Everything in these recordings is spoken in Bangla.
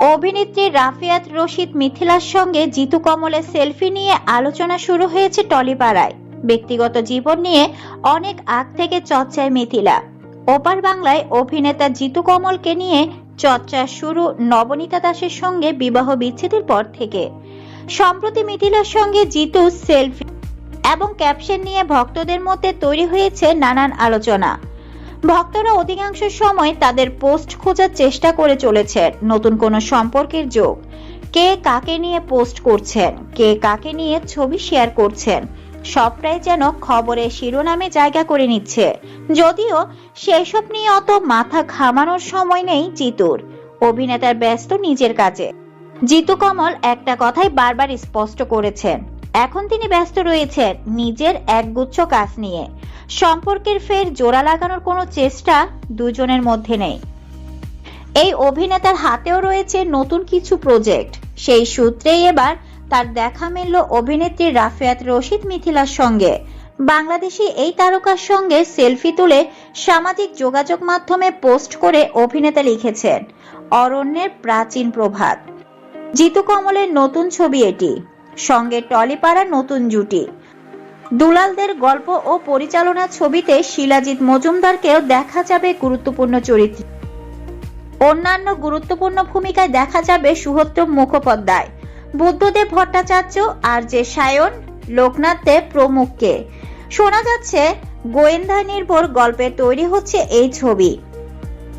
অভিনেত্রী রাফিয়াত রশিদ মিথিলার সঙ্গে জিতু কমলের সেলফি নিয়ে আলোচনা শুরু হয়েছে টলিপাড়ায়। ব্যক্তিগত জীবন নিয়ে অনেক আগ থেকে চর্চায় মিথিলা। ওপার বাংলায় অভিনেতা জিতু কমলকে নিয়ে চর্চা শুরু নবনীতা দাসের সঙ্গে বিবাহ বিচ্ছেদের পর থেকে। সম্প্রতি মিথিলার সঙ্গে জিতু সেলফি এবং ক্যাপশন নিয়ে ভক্তদের মধ্যে তৈরি হয়েছে নানান আলোচনা। ভক্তরা অধিকাংশ সময় তাদের পোস্ট খোঁজার চেষ্টা করে চলেছেন নতুন কোনো সম্পর্কের যোগ। কে কাকে নিয়ে পোস্ট করছেন? কে কাকে নিয়ে ছবি শেয়ার করছেন? সবটাই যেন খবরের শিরোনামে জায়গা করে নিচ্ছে। যদিও সেসব নিয়ে অত মাথা ঘামানোর সময় নেই জিতুর। অভিনেতার ব্যস্ত নিজের কাজে। জিতু কমল একটা কথাই বারবার স্পষ্ট করেছেন। এখন তিনি ব্যস্ত রয়েছেন নিজের একগুচ্ছ কাজ নিয়ে। সম্পর্কের ফের জোড়া লাগানোর কোনো চেষ্টা দুজনের মধ্যে নেই। এই অভিনেতার হাতেও রয়েছে নতুন কিছু প্রজেক্ট সেই সূত্রেই এবার তার দেখা মিলল অভিনেত্রী রাফিয়াত রশিদ মিথিলার সঙ্গে। বাংলাদেশি এই তারকার সঙ্গে সেলফি তুলে সামাজিক যোগাযোগ মাধ্যমে পোস্ট করে অভিনেতা লিখেছেন, অরণ্যের প্রাচীন প্রভাত। জিতু কমলের নতুন ছবি এটি। সঙ্গে টলিপাড়ার নতুন জুটি। দুলালদের গল্প ও পরিচালনা ছবিতে শিলাজিৎ মজুমদারকেও দেখা যাবে গুরুত্বপূর্ণ চরিত্র। অন্যান্য গুরুত্বপূর্ণ ভূমিকায় দেখা যাবে সুহত্র মুখোপাধ্যায়, বুদ্ধদেব ভট্টাচার্য আর যে সায়ন, লোকনাথ দেব প্রমুখকে। শোনা যাচ্ছে, গোয়েন্দা নির্ভর গল্পে তৈরি হচ্ছে এই ছবি।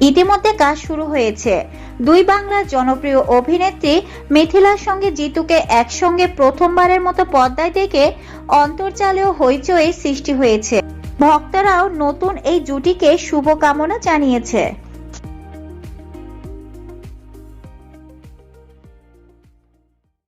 ইতিমধ্যে কাজ শুরু হয়েছে। দুই বাংলার জনপ্রিয় অভিনেত্রী মিথিলার সঙ্গে জিতুকে একসঙ্গে প্রথমবারের মতো পর্দায় দেখে অন্তর্জালেও হইচই সৃষ্টি হয়েছে। ভক্তরাও নতুন এই জুটিকে শুভকামনা জানিয়েছে।